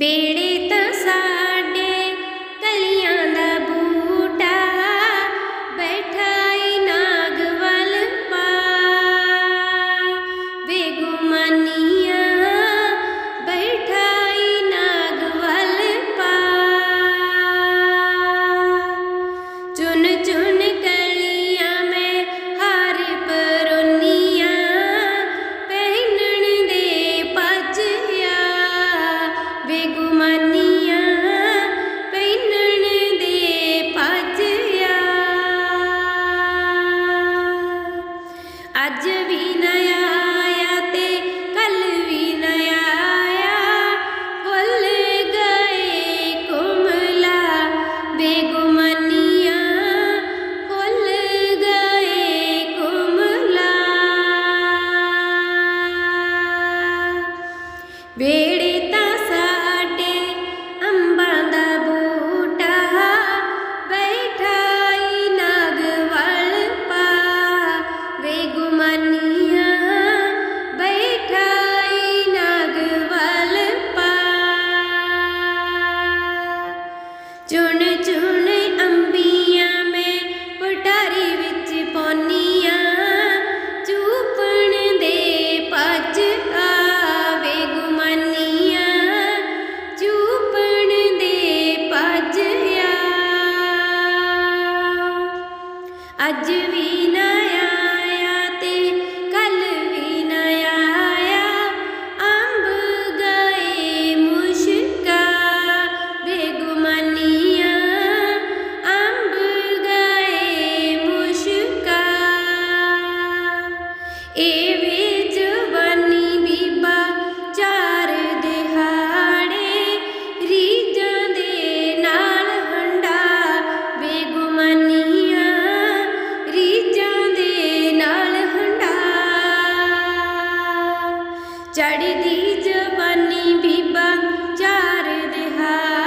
वेळेत साड વેળે أجوينا ਚੜਦੀ ਜਵਾਨੀ ਬੀਬਾ ਚਾਰ ਦਿਹਾ